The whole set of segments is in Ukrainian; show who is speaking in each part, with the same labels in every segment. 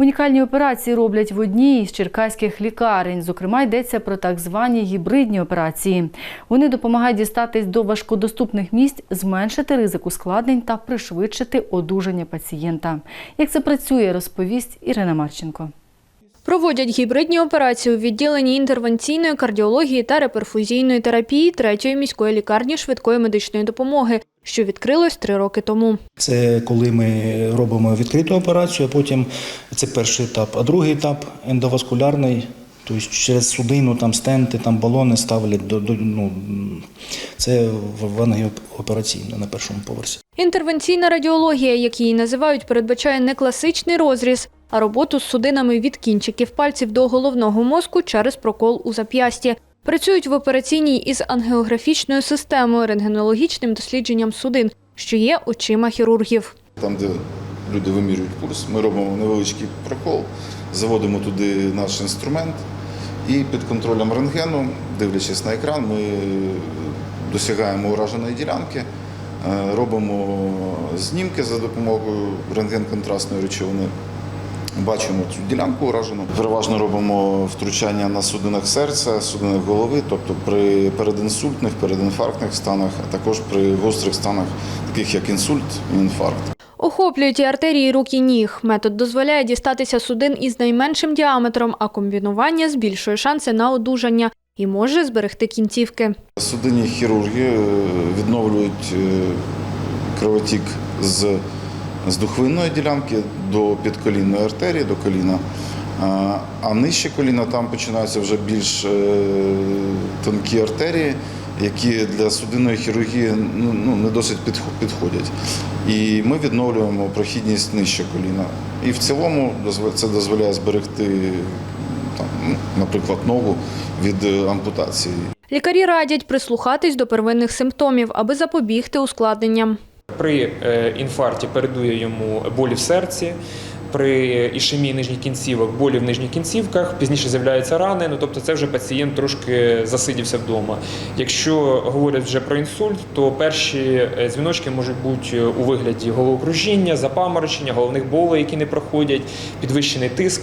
Speaker 1: Унікальні операції роблять в одній із черкаських лікарень. Зокрема, йдеться про так звані гібридні операції. Вони допомагають дістатись до важкодоступних місць, зменшити ризик ускладнень та пришвидшити одужання пацієнта. Як це працює, розповість Ірина Марченко.
Speaker 2: Проводять гібридні операції у відділенні інтервенційної кардіології та реперфузійної терапії третьої міської лікарні швидкої медичної допомоги, що відкрилось три роки тому.
Speaker 3: Це коли ми робимо відкриту операцію, а потім це перший етап. А другий етап ендоваскулярний, тобто через судину, там стенти, там балони ставлять до, до ну, це в ангіоопераційно на першому поверсі.
Speaker 2: Інтервенційна радіологія, як її називають, передбачає не класичний розріз, а роботу з судинами від кінчиків пальців до головного мозку через прокол у зап'ясті. Працюють в операційній із ангіографічною системою, рентгенологічним дослідженням судин, що є очима хірургів.
Speaker 4: Там, де люди вимірюють пульс, ми робимо невеличкий прокол, заводимо туди наш інструмент і під контролем рентгену, дивлячись на екран, ми досягаємо ураженої ділянки, е, робимо знімки за допомогою рентген-контрастної речовини. Бачимо цю ділянку уражену. Переважно робимо втручання на судинах серця, судинах голови, тобто при передінсультних, передінфарктних станах, а також при гострих станах, таких як інсульт і інфаркт.
Speaker 2: Охоплюють і артерії рук і ніг. Метод дозволяє дістатися судин із найменшим діаметром, а комбінування збільшує шанси на одужання і може зберегти кінцівки.
Speaker 4: Судинні хірурги е, відновлюють е, кровотік з, з духовинної ділянки до підколінної артерії, до коліна. А- нижче коліна там починаються вже більш е, тонкі артерії, які для судинної хірургії ну, ну, не досить підхо- підходять. І ми відновлюємо прохідність нижче коліна. І в цілому це дозволяє зберегти, там, ну, наприклад, ногу від е, ампутації.
Speaker 2: Лікарі радять прислухатись до первинних симптомів, аби запобігти ускладненням.
Speaker 5: При е, інфаркті передує йому болі в серці. При ішемії нижніх кінцівок, болі в нижніх кінцівках, пізніше з'являються рани. Ну тобто, це вже пацієнт трошки засидівся вдома. Якщо говорять вже про інсульт, то перші е, дзвіночки можуть бути у вигляді головокружіння, запаморочення, головних болей, які не проходять, підвищений тиск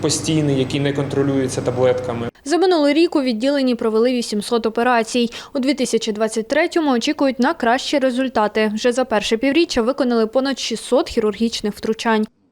Speaker 5: постійний, який не контролюється таблетками.
Speaker 2: За минулий рік у відділенні провели 800 операцій. У 2023-му очікують на кращі результати. Вже за перше півріччя виконали понад 600 хірургічних втручань.